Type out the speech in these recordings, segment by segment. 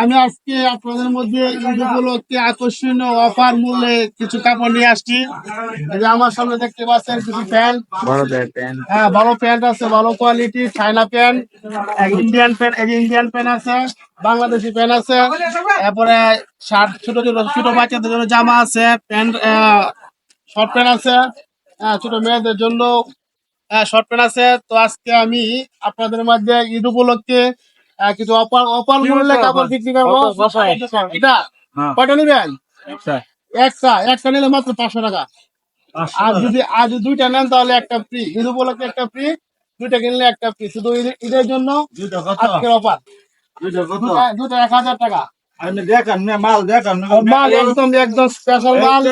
আমি আজকে আপনাদের মধ্যে ঈদ উপলক্ষে আকর্ষণীয় অফার মূল্যে কিছু কাপড় নিয়ে আসছি। যে আমার সামনে দেখতে পাচ্ছেন কিছু প্যান্ট। হ্যাঁ ভালো প্যান্ট আছে ভালো quality China pant Indian pant Indian pant আছে বাংলাদেশি প্যান্ট আছে। তারপরে শার্ট ছোট ছোট ছোট বাচ্চাদের জন্য জামা আছে প্যান্ট শর্ট প্যান্ট আছে। হ্যাঁ, ছোট মেয়েদের জন্য শর্ট প্যান্ট আছে। তো আজকে আমি আপনাদের মধ্যে ঈদ উপলক্ষে অপার অপার মূল্যে কাপড় বিক্রি করব। এটা কয়টা নিবেন একটা। একটা। নিলে মাত্র পাঁচশো টাকা। আর যদি আজ দুইটা নেন তাহলে একটা ফ্রি। ঈদ উপলক্ষে একটা ফ্রি। দুইটা কিনলে একটা ফ্রি। শুধু ঈদ- ঈদের জন্য আজকের অফার। দুটা দুটা এক হাজার টাকা। মাল দেখান মাল একদম একদম স্পেশাল মাল।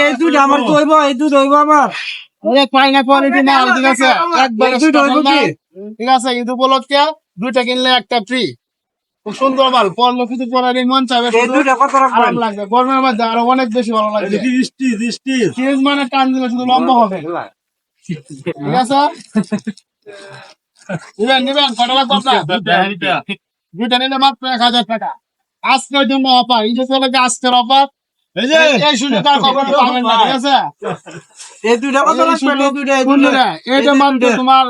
এই দুটো আমার এই দুটো হইব আমার। ঠিক আছে। ঠিক আছে ঈদ উপলক্ষে দুইটা কিনলে একটা ফ্রি খুব সুন্দর মাল পরলো কিছু মন চাবে আরাম লাগবে গরমের মধ্যে আরও অনেক বেশি ভালো লাগবে। মানে টান দিলে শুধু লম্বা হবে। ঠিক আছে? নিবেন নিবেন কটা লাগবে আপনার? দুইটা নিলে মাত্র এক হাজার টাকা। আজকের জন্য অফার এই চলে আজকের অফার এই কত এইটা মাত্র তোমার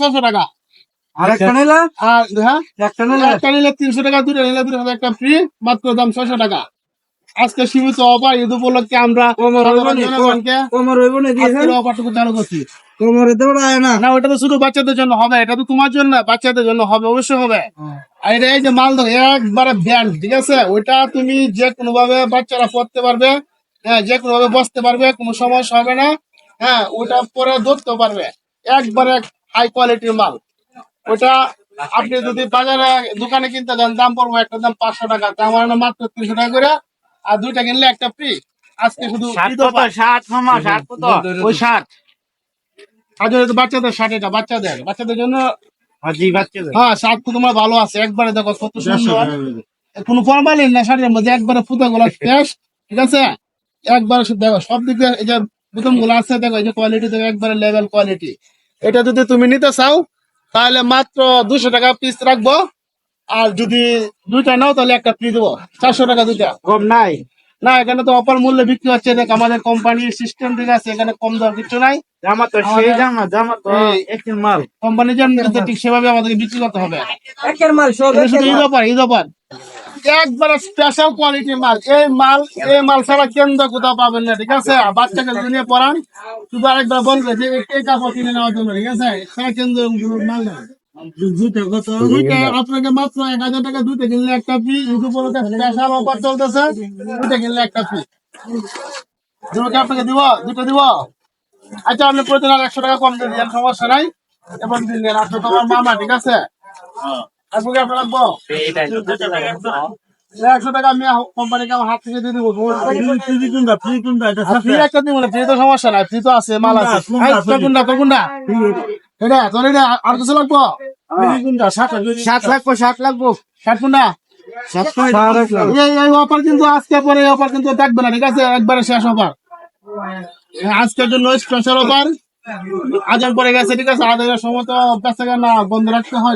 ছশো টাকা। নিলে আর হ্যাঁ? একটা নিলে একটা নিলে তিনশো টাকা দুটো নিলে দুটো হাজার একটা ফ্রি মাত্র দাম ছশো টাকা। আজকে সীমিত অফার ঈদ উপলক্ষে আমরা অফারটুকু চালু করছি। কোমরে দেবো না। না ওটা তো শুধু বাচ্চাদের জন্য হবে এটা তো তোমার জন্য বাচ্চাদের জন্য হবে অবশ্যই হবে। আর এটা এই যে মাল দেখো একবারে ব্যান্ড ঠিক আছে? ওইটা তুমি যে কোনো ভাবে বাচ্চারা পড়তে পারবে হ্যাঁ যে কোনো ভাবে বসতে পারবে কোনো সমস্যা হবে না হ্যাঁ ওটা পরে ধরতে পারবে। একবারে হাই কোয়ালিটির মাল। ওটা আপনি যদি বাজারে দোকানে কিনতে যান দাম পড়ব একটা দাম পাঁচশো টাকা তা আমার না মাত্র তিনশো টাকা করে আর দুইটা কিনলে একটা ফ্রি আজকে শুধু। ষাট ষাট ওই ষাট। বাচ্চাদের শার্ট এটা বাচ্চাদের। বাচ্চাদের জন্য হ্যাঁ শার্ট তো তোমার ভালো আছে। একবারে দেখো কত সুন্দর। কোনো ফরমালিন না শার্টের মধ্যে একবারে গুলা ফ্রেশ ঠিক আছে? একবারে দেখো সব দিক দিয়ে এই যে বোতামগুলো আছে দেখো এই যে কোয়ালিটি দেখো একবারে লেভেল কোয়ালিটি এটা যদি তুমি নিতে চাও তাহলে মাত্র দুশো টাকা পিস রাখব। আর যদি দুইটা নাও তাহলে একটা ফ্রি দেবো। চারশো টাকা দুইটা। কম নাই। না এখানে তো অপার মূল্যে বিক্রি হচ্ছে। দেখ আমাদের কোম্পানির সিস্টেম ঠিক আছে এখানে কম দাম কিছু নাই। জামা তো সেই জামা জামা তো একদিন মাল। কোম্পানি জানতে ঠিক সেভাবে আমাদেরকে বিক্রি করতে হবে। একের মাল সব শুধু ঈদ অফার একবারে স্পেশাল কোয়ালিটির মাল। এই মাল এই মাল ছাড়া কেন্দ্র কোথাও পাবেন না ঠিক আছে? বাচ্চাকে দুনিয়া পড়ান। শুধু আরেকবার বলবে যে এই- কাপড় কিনে নেওয়ার জন্য ঠিক আছে? সারা কেন্দ্র মাল না আপনাকে মাত্র এক হাজার টাকা দুইটা কিনলে একটা ফ্রি ইউটিউব স্পেশাল অফার চলতেছে দুইটা কিনলে একটা ফ্রি দুটো আপনাকে দিব? দুটো দিব? আচ্ছা আপনি প্রতিদিন আর একশো টাকা কম দিয়ে দিন সমস্যা নাই। এবার দিন আপনি তোমার মামা ঠিক আছে? আপনাকে আপনার রাখব? একশো টাকা আমি কোম্পানিকে আমার হাত থেকে দিয়ে দিব ফ্রি একটা দিব না ফ্রি তো সমস্যা নাই ফ্রি তো আছে মাল আছে। কোনটা, কোনটা? এটা তোর এটা আর কিছু লাগবো? লাগবো এই অফার কিন্তু আজকে পরে অফার কিন্তু থাকবে না ঠিক আছে? একবারে শেষ অফার আজকের জন্য স্পেশাল অফার আজান পরে গেছে ঠিক আছে? আজানের সময় তো বেচা না বন্ধ রাখতে হয়।